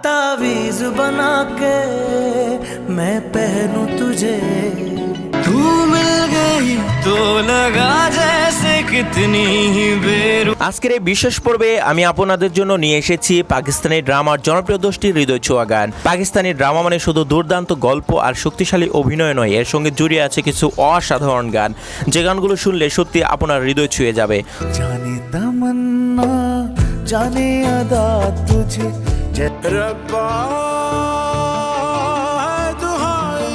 तावीज बना के मैं पहनूं तुझे तू मिल गई तो लगा जैसे कितनी ही बेरू আজকের এই বিশেষ পর্বে আমি আপনাদের জন্য নিয়ে এসেছি পাকিস্তানি ড্রামার জনপ্রিয় দোষটি হৃদয় ছোঁয়া গান পাকিস্তানি ড্রামা মানে শুধু দুর্দান্ত গল্প আর শক্তিশালী অভিনয় নয় এর সঙ্গে জড়িয়ে আছে কিছু অসাধারণ গান যে গানগুলো শুনলে সত্যি আপনার হৃদয় ছুঁয়ে যাবে जाने तमन्ना जाने अदा तुझे जै- रब्बा दुहाई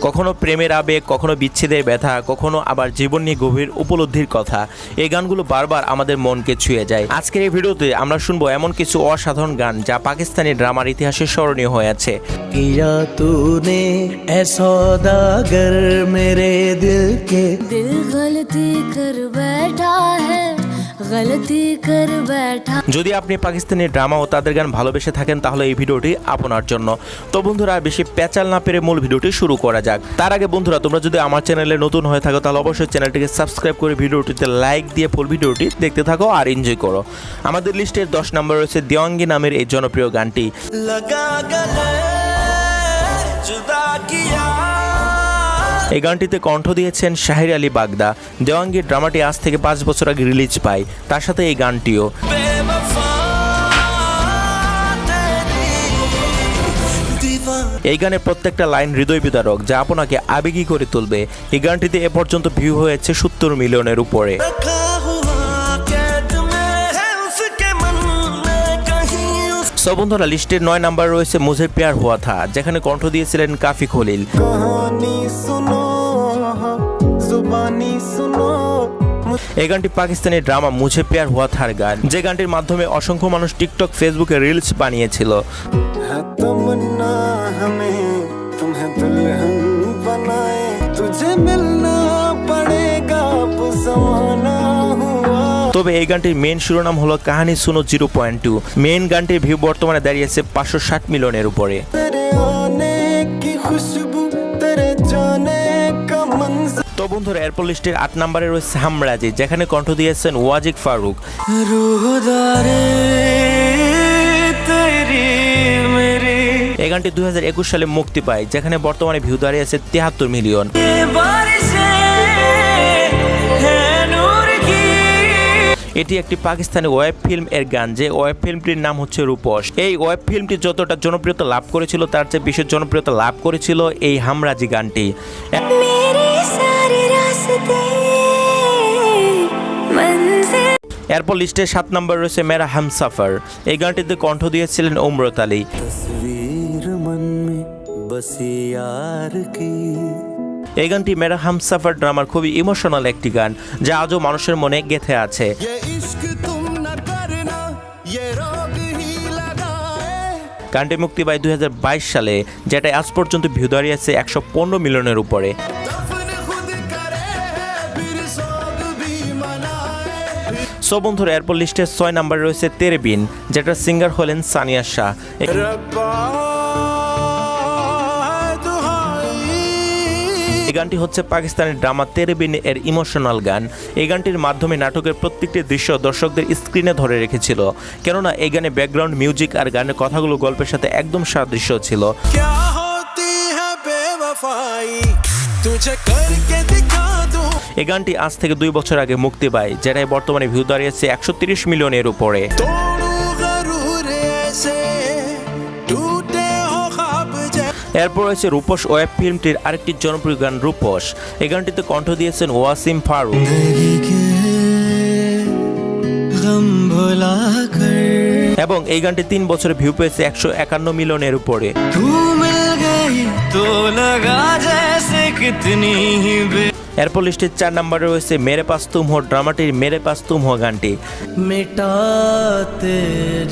কখনো প্রেমের আবেগ কখনো বিচ্ছেদের ব্যথা কখনো আবার জীবন নিয়ে গভীর উপলব্ধির কথা এই গানগুলো বারবার আমাদের মনকে ছুঁয়ে যায় আজকের এই ভিডিওতে আমরা শুনবো এমন কিছু অসাধারণ গান যা পাকিস্তানি ড্রামার ইতিহাসে স্মরণীয় হয়ে আছে किया तूने ऐ सौदागर मेरे दिल के दिल गलती कर बैठा है যদি আপনি পাকিস্তানি ড্রামা ও তাদের গান ভালোবেসে থাকেন তাহলে এই ভিডিওটি আপনার জন্য। তো বন্ধুরা বেশি প্যাচাল না পেরে মূল ভিডিওটি শুরু করা যাক। তার আগে বন্ধুরা তোমরা যদি আমার চ্যানেলে নতুন হয়ে থাকো তাহলে অবশ্যই চ্যানেলটিকে সাবস্ক্রাইব করে ভিডিওটিতে লাইক দিয়ে ফুল ভিডিওটি দেখতে থাকো আর এনজয় করো। আমাদের লিস্টের দশ নম্বর রয়েছে দেওয়াঙ্গি নামের এই জনপ্রিয় গানটি। লাগা এই গানটিতে কণ্ঠ দিয়েছেন শাহির আলী বাগদা। দেওয়াঙ্গির ড্রামাটি আজ থেকে পাঁচ বছর আগে রিলিজ পায়। তার সাথে এই গানটিও। এই গানের প্রত্যেকটা লাইন হৃদয় বিদারক, যা আপনাকে আবেগী করে তুলবে। এই গানটিতে এ পর্যন্ত ভিউ হয়েছে সত্তর মিলিয়নের উপরে। সো বন্ধুরা লিস্টের নয় নাম্বার রয়েছে মুঝে পেয়ার হওয়া থা যেখানে কণ্ঠ দিয়েছিলেন কাফি খলিল এই গানটি পাকিস্তানি ড্রামা মুঝে পেয়ার হওয়া থার গান যে গানটির মাধ্যমে অসংখ্য মানুষ টিকটক ফেসবুকে রিলস বানিয়েছিল। মিল তবে এই গানটির মেন শিরোনাম হলো Kahani Suno zero point two main গানটির ভিউ বর্তমানে দাঁড়িয়েছে পাঁচশো ষাট মিলিয়নের উপরে। তো বন্ধুরা এরপর লিস্টের আট নম্বরে রয়েছে হামরাজি যেখানে কণ্ঠ দিয়েছেন ওয়াজিক ফারুক। এই গানটি দুই হাজার একুশ সালে মুক্তি পায় যেখানে বর্তমানে ভিউ দাঁড়িয়েছে তিয়াত্তর মিলিয়ন। এটি একটি পাকিস্তানি ওয়েব ফিল্ম এর গান যে ওয়েব ফিল্মটির নাম হচ্ছে রূপস। এই ওয়েব ফিল্মটি যতটা জনপ্রিয়তা লাভ করেছিল তার চেয়ে বিশেষ জনপ্রিয়তা লাভ করেছিল এই হামরাজি গানটি। এরপর লিস্টে সাত নম্বর রয়েছে মেরা হামসাফার। এই গানটিতে কণ্ঠ দিয়েছিলেন ওমরত আলী। এই গানটি মেরা হামসাফার ড্রামার খুবই ইমোশনাল একটি গান যা আজও মানুষের মনে গেথে আছে। গানটি মুক্তি পায় দুই হাজার বাইশ সালে যেটা আজ পর্যন্ত ভিউ দাঁড়িয়েছে একশো পনেরো মিলিয়নের উপরে। সো বন্ধুর এরপর লিস্টে ছয় নাম্বার রয়েছে তেরেবিন যেটা যেটার সিঙ্গার হলেন সানিয়া শাহ। এই গানটি হচ্ছে পাকিস্তানের ড্রামা তেরেবিন এর ইমোশনাল গান। এই গানটির মাধ্যমে নাটকের প্রত্যেকটি দৃশ্য দর্শকদের স্ক্রিনে ধরে রেখেছিল। কেননা এই গানে ব্যাকগ্রাউন্ড মিউজিক আর গানের কথাগুলো গল্পের সাথে একদম সাদৃশ্য ছিল। এই গানটি আজ থেকে দুই বছর আগে মুক্তি পায় যেটাই বর্তমানে ভিউ দাঁড়িয়েছে একশো ত্রিশ মিলিয়নের উপরে। এরপর রয়েছে রূপস ওয়েব ফিল্মটির আরেকটি জনপ্রিয় গান রূপস। এই গানটিতে কণ্ঠ দিয়েছেন ওয়াসিম ফারুক। এবং এই গানটি তিন বছরে ভিউ পেয়েছে একশো একান্ন মিলিয়নের উপরে। এরপর লিস্টের চার নম্বরে রয়েছে মেরে পাস তুম হো ড্রামাটির মেরে পাস তুম হো গানটি। মেটাতে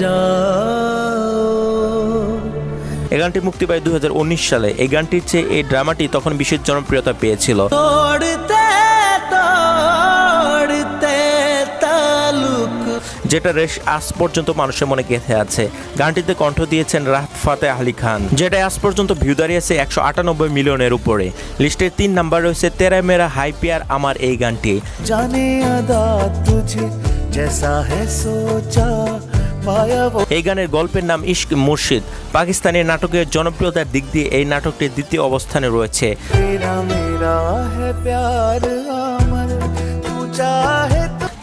যাও। এই গানটি মুক্তি পায় দুই সালে। এই গানটির চেয়ে এই ড্রামাটি তখন বিশেষ জনপ্রিয়তা পেয়েছিল। যেটা রেশ আজ পর্যন্ত মানুষের মনে গেঁথে আছে। গানটিতে কণ্ঠ দিয়েছেন রাহ ফাতে আলি খান। যেটা আজ পর্যন্ত ভিউ দাঁড়িয়েছে একশো আটানব্বই মিলিয়নের উপরে। লিস্টের তিন নাম্বার রয়েছে তেরা মেরা হাই পিয়ার আমার এই গানটি। জানে আদা তুঝে জেসা হে সোচা। এই গানের গল্পের নাম ইশক মুর্শিদ। পাকিস্তানের নাটকের জনপ্রিয়তার দিক দিয়ে এই নাটকটি দ্বিতীয় অবস্থানে রয়েছে।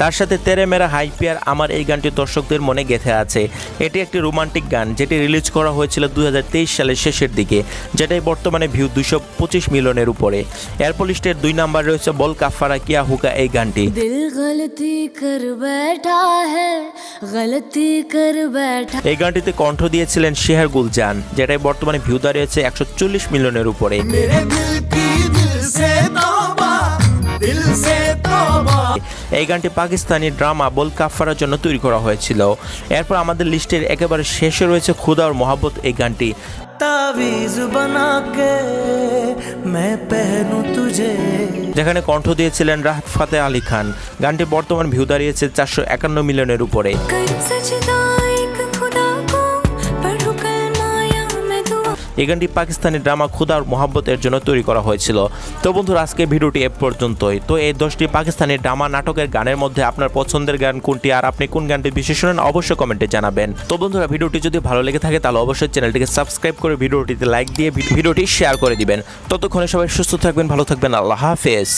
তার সাথে তেরে মেরা হাইপিয়ার আমার এই গানটি দর্শকদের মনে গেঁথে আছে। এটি একটি রোমান্টিক গান যেটি রিলিজ করা হয়েছিল দু সালের শেষের দিকে যেটাই বর্তমানে ভিউ দুশো পঁচিশ মিলিয়নের উপরে। এরপর লিস্টের দুই নাম্বার রয়েছে বল কাফারা কিয়া হুকা এই গানটি। এই গানটিতে কণ্ঠ দিয়েছিলেন শেহার গুলজান যেটাই বর্তমানে ভিউ দাঁড়িয়েছে একশো চল্লিশ মিলিয়নের উপরে। এই গানটি পাকিস্তানি ড্রামা বোল কাফারার জন্য তৈরি করা হয়েছিল। এরপর আমাদের লিস্টের একেবারে শেষে রয়েছে খুদা ওর মহাব্বত এই গানটি। যেখানে কণ্ঠ দিয়েছিলেন রাহাত ফাতে আলী খান। গানটি বর্তমান ভিউ দাঁড়িয়েছে চারশো একান্ন মিলিয়নের উপরে। এই গানটি পাকিস্তানি ড্রামা খুদার মোহাব্বতের জন্য তৈরি করা হয়েছিল। তো বন্ধুরা, আজকে ভিডিওটি এ পর্যন্তই। তো এই দশটি পাকিস্তানি ড্রামা নাটকের গানের মধ্যে আপনার পছন্দের গান কোনটি আর আপনি কোন গানটি বিশেষ শোনেন অবশ্যই কমেন্টে জানাবেন। তো বন্ধুরা, ভিডিওটি যদি ভালো লেগে থাকে তাহলে অবশ্যই চ্যানেলটিকে সাবস্ক্রাইব করে ভিডিওটিতে লাইক দিয়ে ভিডিওটি শেয়ার করে দিবেন। ততক্ষণে সবাই সুস্থ থাকবেন, ভালো থাকবেন, আল্লাহ হাফেজ।